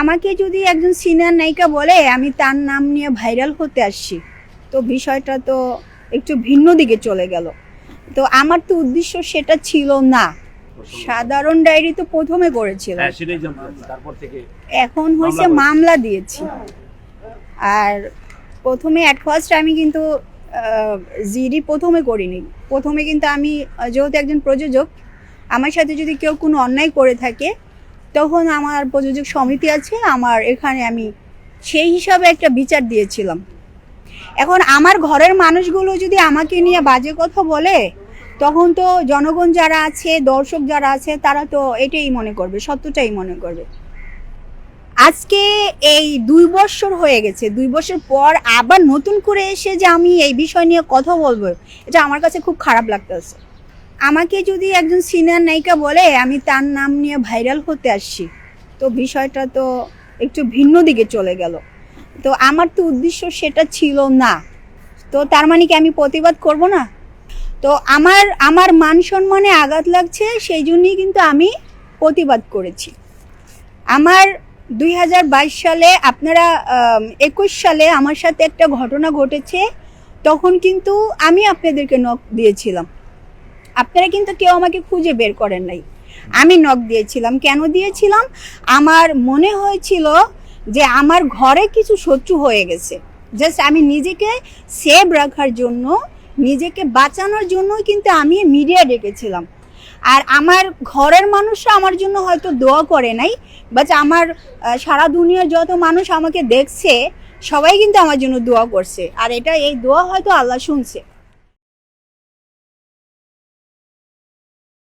আমাকে যদি একজন সিনিয়র নায়িকা বলে আমি তার নাম নিয়ে ভাইরাল হতে আসছি তো বিষয়টা তো একটু ভিন্ন দিকে চলে গেল। তো আমার তো উদ্দেশ্য সেটা ছিল না। সাধারণ ডায়েরি তো প্রথমে করেছিলাম। হ্যাঁ এখন হয়েছে মামলা মামলা দিয়েছি। আর প্রথমে অ্যাট ফার্স্ট আমি কিন্তু জিডি প্রথমে করিনি। প্রথমে কিন্তু আমি যেহেতু একজন প্রযোজক আমার সাথে যদি কেউ কোনো অন্যায় করে থাকে তখন আমার প্রযোজক সমিতি আছে, আমার এখানে আমি সেই হিসাবে একটা বিচার দিয়েছিলাম। এখন আমার ঘরের মানুষগুলো যদি আমাকে নিয়ে বাজে কথা বলে, তখন তো জনগণ যারা আছে, দর্শক যারা আছে, তারা তো এটাই মনে করবে, সত্যটাই মনে করবে। আজকে এই দুই বছর হয়ে গেছে, দুই বছর পর আবার নতুন করে এসে যে আমি এই বিষয় নিয়ে কথা বলব, এটা আমার কাছে খুব খারাপ লাগতেছে। আমাকে যদি একজন সিনিয়র নায়িকা বলে, আমি তার নাম নিয়ে ভাইরাল হতে আসছি, তো বিষয়টা তো একটু ভিন্ন দিকে চলে গেল। তো আমার তো উদ্দেশ্য সেটা ছিল না। তো তার মানে কি আমি প্রতিবাদ করব না? তো আমার আমার মান সম্মানে আঘাত লাগছে, সেই জন্যই কিন্তু আমি প্রতিবাদ করেছি। আমার দুই হাজার বাইশ সালে, আপনারা একুশ সালে আমার সাথে একটা ঘটনা ঘটেছে, তখন কিন্তু আমি আপনাদেরকে নখ দিয়েছিলাম। আপনারা কিন্তু কেউ আমাকে খুঁজে বের করেন নাই। আমি নখ দিয়েছিলাম। কেন দিয়েছিলাম? আমার মনে হয়েছিল যে আমার ঘরে কিছু শত্রু হয়ে গেছে। জাস্ট আমি নিজেকে সেভ রাখার জন্য, নিজেকে বাঁচানোর জন্যই কিন্তু আমি মিডিয়া ডেকেছিলাম। আর আমার ঘরের মানুষরা আমার জন্য হয়তো দোয়া করে নাই বাট আমার সারা দুনিয়ার যত মানুষ আমাকে দেখছে, সবাই কিন্তু আমার জন্য দোয়া করছে। আর এটা, এই দোয়া হয়তো আল্লাহ শুনছে।